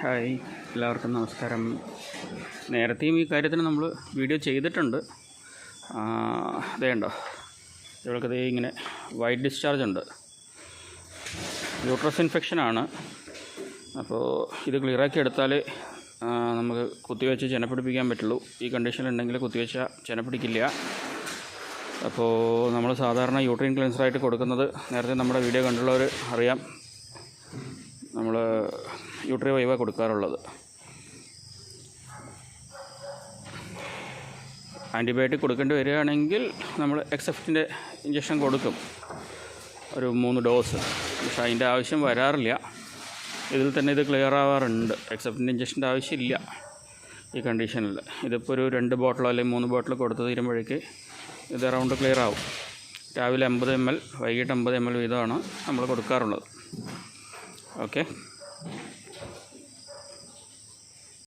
Hi. എല്ലാവർക്കും നമസ്കാരം. നേരത്തെയും ഈ കാര്യത്തിന് നമ്മൾ വീഡിയോ ചെയ്തിട്ടുണ്ട്. അതേണ്ടോ ഇവൾക്ക് ഇങ്ങനെ വൈറ്റ് ഡിസ്ചാർജ് ഉണ്ട്. യൂട്രസ് ഇൻഫെക്ഷനാണ് അപ്പോൾ ഇത് ക്ലിയറാക്കി എടുത്താൽ നമുക്ക് കുത്തിവെച്ച് ചെനപ്പിടിപ്പിക്കാൻ പറ്റുള്ളൂ. ഈ കണ്ടീഷനിലുണ്ടെങ്കിൽ കുത്തിവെച്ച ചെനപ്പിടിക്കില്ല അപ്പോൾ നമ്മൾ സാധാരണ യൂട്രീൻ ക്ലിൻസറായിട്ട് കൊടുക്കുന്നത് നേരത്തെ നമ്മുടെ വീഡിയോ കണ്ടുള്ളവർ അറിയാം. യൂട്രി വൈവ കൊടുക്കാറുള്ളത്. ആന്റിബയോട്ടിക് കൊടുക്കേണ്ടി വരികയാണെങ്കിൽ നമ്മൾ എക്സെഫ്റ്റിന്റെ ഇഞ്ചക്ഷൻ കൊടുക്കും. ഒരു മൂന്ന് ഡോസ് പക്ഷെ അതിന്റെ ആവശ്യം വരാറില്ല. ഇതിൽ തന്നെ ഇത് ക്ലിയർ ആവാറുണ്ട്. എക്സെപ്റ്റിന്റെ ഇഞ്ചക്ഷന്റെ ആവശ്യമില്ല ഈ കണ്ടീഷനിൽ ഇതിപ്പോൾ ഒരു രണ്ട് ബോട്ടിലോ അല്ലെങ്കിൽ മൂന്ന് ബോട്ടിൽ കൊടുത്ത് തീരുമ്പോഴേക്ക് ഇത് അറൗണ്ട് ക്ലിയർ ആവും. രാവിലെ അമ്പത് എം എൽ വൈകിട്ട് അമ്പത് എം എൽ വീതമാണ് നമ്മൾ കൊടുക്കാറുള്ളത്. ഓക്കെ